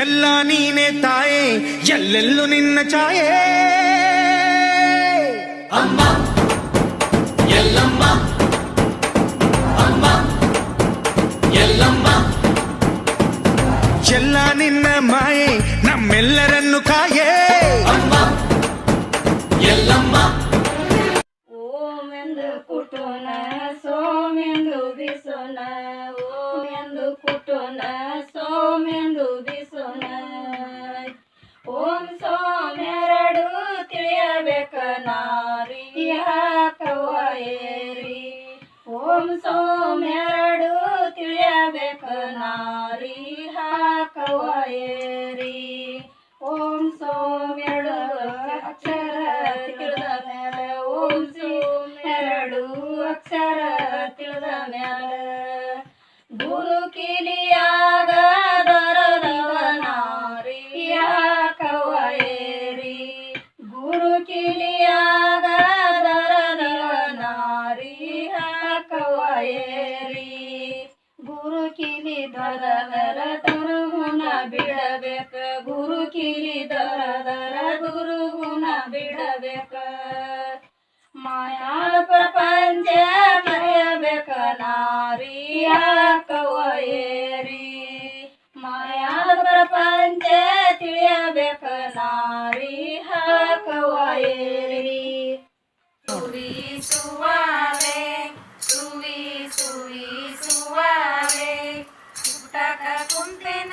ಎಲ್ಲ ನೀನೆ ತಾಯೇ ಎಲ್ಲೆಲ್ಲೂ ನಿನ್ನ ಛಾಯೆ ಅಮ್ಮ ಎಲ್ಲಮ್ಮ ಅಮ್ಮ ಎಲ್ಲಮ್ಮ ಎಲ್ಲ ನಿನ್ನ ಮಾಯೆ ನಮ್ಮೆಲ್ಲರನ್ನು ಕಾಯೇ ಅಮ್ಮ ಎಲ್ಲಮ್ಮ ಓಮೆಂದು ಕುಟುನ ಸೋಮೆಂದು ಬಿಸುನ ಓಮೆಂದು ಕುಟುನ ಓಂ ಸೋಮೆರಡು ತಿಳಿಯಬೇಕ ನಾರಿಯ ಕವಯೇರಿ ಓಂ ಸೋಮೆರಡು ತಿಳಿಯಬೇಕ ನಾರಿ ಕವಯೇರಿ ಓಂ ಸೋಮೆರಡು ಅಕ್ಷರ ತಿಳಿದ ಮೇಲೆ ಓಂ ಸೋಮೆರಡು ಅಕ್ಷರ ತಿಳಿದ ಮೇಲೆ ಕಿಲಿ ದರ ದರ ಗುಣ ಬಿಡಬೇಕ. ಗುರು ಕಿಲಿ ದರ ಗುರು ಗುಣ ಬಿಡಬೇಕ. ಮಾಯಾಳ ಪ್ರಪಂಚ ಮರೆಯಬೇಕ ನಾರಿಯ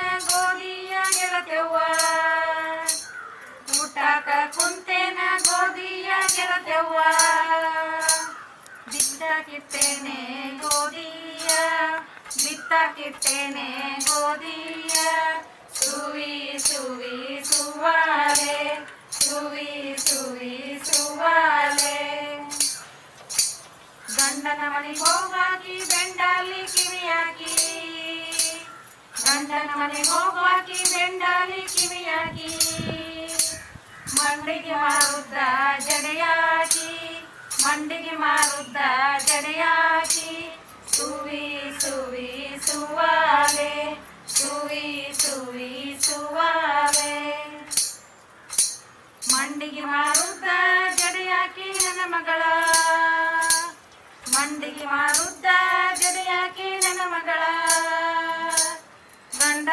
ಗೋಧಿಯ ಗೆಳತೆವ್ವ. ಊಟಕ ಕುಂತೇನ ಗೋಧಿಯ ಗೆಳತೆವ್ವ. ಬಿತ್ತಕಿಟ್ಟೇನೆ ಗೋಧಿಯ ಬಿತ್ತಕಿಟ್ಟೇನೆ ಗೋಧಿಯ ಸುವಿ ಸುವಿ ಸುವಾಲೆ, ಸುವಿ ಸುವಿ ಸುವಾಲೆ. ಗಂಡನ ಮನೆಗೆ ಹೋಗಾಕಿ ಬೆಂಡಾಲಿ ಕಿವಿಯಾಕಿ ಗಂಡನ ಮನೆಗೆ ಹೋಗುವಾಕಿ, ಬೆಂಡಾಲಿ ಕಿವಿಯಾಗಿ ಮಂಡಿಗೆ ಮಾರುದ್ದ ಜಡೆಯಾಗಿ ಮಂಡಿಗೆ ಮಾರುದ್ದ ಜಡೆಯಾಗಿ ಸುವಿ ಸುವಿ, ಸುವಾಲೆ, ಸುವಿ ಸುವಿ, ಸುವಾಲೆ. ಮಂಡಿಗೆ ಮಾರುದ್ದ ಜಡೆಯಾಕಿ, ನನ್ನ ಮಗಳ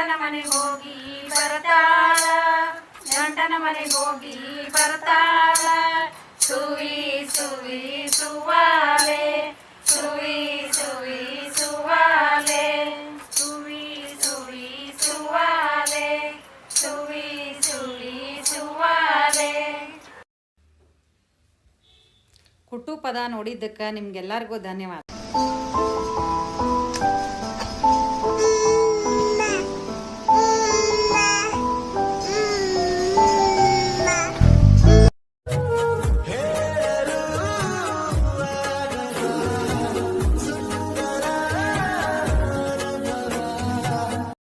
ಗಂಡನ ಮನೆಗೆ ಹೋಗಿ ಬರ್ತಾಳ. ಗಂಡನ ಮನೆಗೆ ಹೋಗಿ ಬರ್ತಾಳ. ಸುವಿ ಸುವಿ, ಸುವಾಲೆ. ಸುವಿ ಸುವಿ, ಸುವಾಲೆ. ಸುವಿ ಸುವಿ, ಸುವಾಲೆ. ಸುವಿ ಸುವಿ, ಸುವಾಲೆ. ಕುಟು ಪದ ನೋಡಿದ್ದಕ್ಕೆ ನಿಮ್ಗೆಲ್ಲರಿಗೂ ಧನ್ಯವಾದ.